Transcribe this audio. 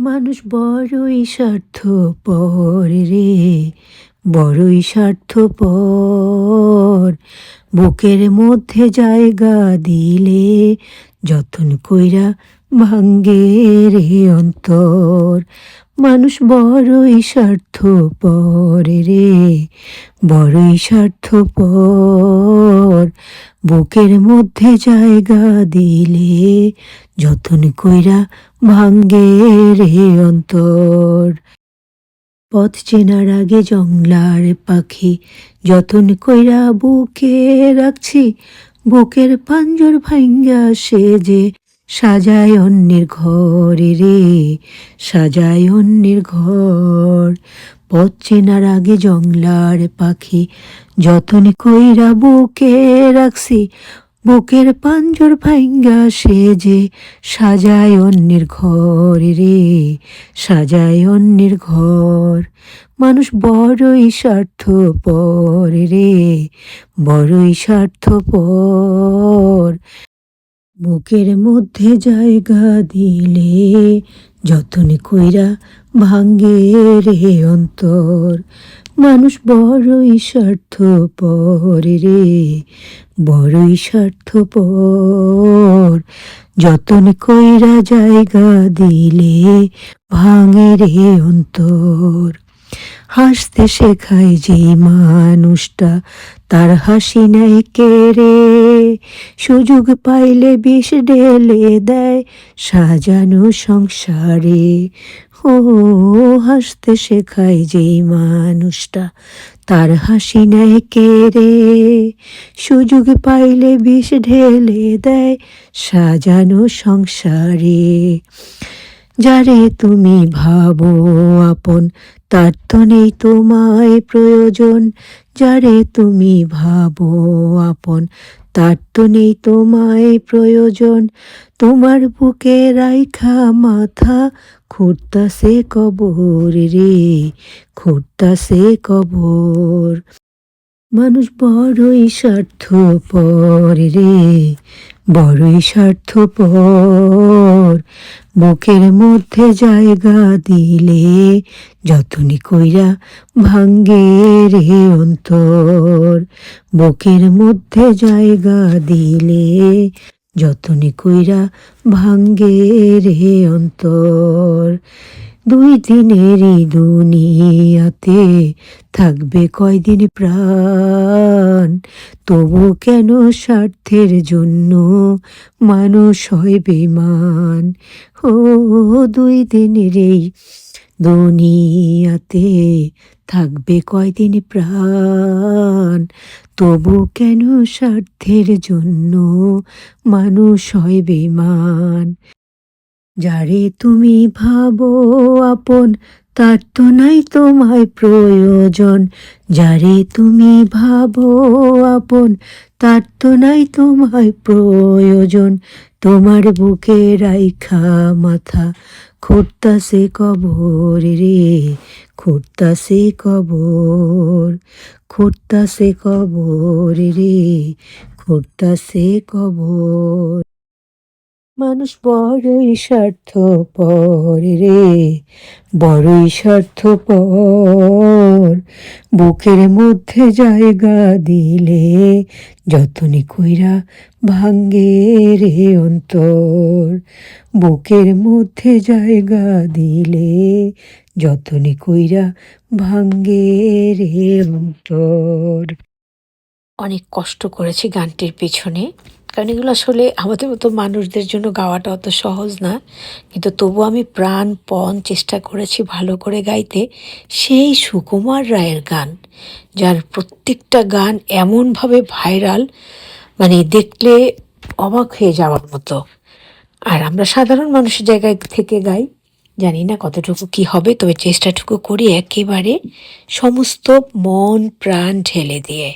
মানুষ বড়ই স্বার্থ পর রে, বড়ই স্বার্থ পর বুকের মধ্যে জায়গা দিলে যতন কইরা ভাঙ্গে রে অন্তর। মানুষ বড়ই স্বার্থ স্বার্থপর রে, বড়ই স্বার্থপর। বুকের মধ্যে জায়গা দিলে যতন কইরা ভাঙ্গে রে অন্তর। পথ চেনার আগে জংলার পাখি যতন কইরা বুকে রাখছি, বুকের পাঞ্জর ভাঙ্গা সে যে সাজায় অন্যের ঘরে রে, সাজায় অন্যের ঘর। পথ চেনার আগে জংলার পাখি যতন কইরা বুকে রাখছি, বুকের পাঞ্জর ভাঙ্গা সে যে সাজায় অন্যের ঘর রে, সাজায় অন্যের ঘর। মানুষ বড়ই স্বার্থপর রে, বড়ই স্বার্থপর। বুকের মধ্যে জায়গা দিলে যতন কইরা ভাঙ্গে রে অন্তর। মানুষ বড়ই স্বার্থ স্বার্থপর রে, বড়ই স্বার্থপর। যতন কইরা জায়গা দিলে ভাঙে রে অন্তর। হাসতে শেখায় যে মানুষটা, তার হাসি নেই কেড়ে সুযোগ পাইলে বিষ ঢেলে দেয় সাজানো সংসারে। ও হাসতে শেখায় যে মানুষটা, তার হাসি নেয় কেড়ে সুযোগ পাইলে বিষ ঢেলে দেয় সাজানো সংসারে। যারে তুমি ভাবো আপন, তার তো নেই তোমায় প্রয়োজন। যারে তুমি ভাবো আপন, তার তো নেই তোমায় প্রয়োজন। তোমার বুকে রাইখা মাথা, খুঁড়তা সে কবর রে, খুঁড়তা সে কবর। মানুষ বড়ই স্বার্থ স্বার্থপর রে বড়ই স্বার্থপর। বুকের মধ্যে জায়গা দিলে যতনি কইরা ভাঙ্গে রে অন্তর। বুকের মধ্যে জায়গা দিলে যতনি কইরা ভাঙ্গে রে অন্তর। দুই দিনেরই দুনিয়াতে থাকবে কয়দিন প্রাণ? তবু কেন স্বার্থের জন্য মানুষ হয় বেমান ও দুই দিনের এই দুনিয়াতে থাকবে কয়দিন প্রাণ? তবু কেন স্বার্থের জন্য মানুষ হয় বেমান যারে তুমি ভাবো আপন, তার তো নাই তোমায় প্রয়োজন। যারে তুমি ভাবো আপন, তার তো নাই তোমায় প্রয়োজন। তোমার বুকে রাইখা মাথা, খুঁড়তাছে কবর রে, খুঁড়তাছে কবর খুঁড়তাছে কবর রে, খুঁড়তাছে কবর। মানুষ বড়ই স্বার্থপর রে, বড়ই স্বার্থপর। বুকের মধ্যে জায়গা দিলে যতনি কইরা ভাঙ্গে রে অন্তর। বুকের মধ্যে জায়গা দিলে যতনি কইরা ভাঙ্গে রে অন্তর। অনেক কষ্ট করেছি গানটির পেছনে। কারণ এগুলো আসলে আমাদের মতো মানুষদের জন্য গাওয়াটা অত সহজ না। কিন্তু তবু আমি প্রাণপণ চেষ্টা করেছি ভালো করে গাইতে। সেই সুকুমার রায়ের গান, যার প্রত্যেকটা গান এমনভাবে ভাইরাল মানে দেখলে অবাক হয়ে যাওয়ার মতো। আর আমরা সাধারণ মানুষের জায়গায় থেকে গাই, জানি না কতটুকু কি হবে, তবে চেষ্টাটুকু করি একেবারে সমস্ত মন প্রাণ ঢেলে দিয়ে।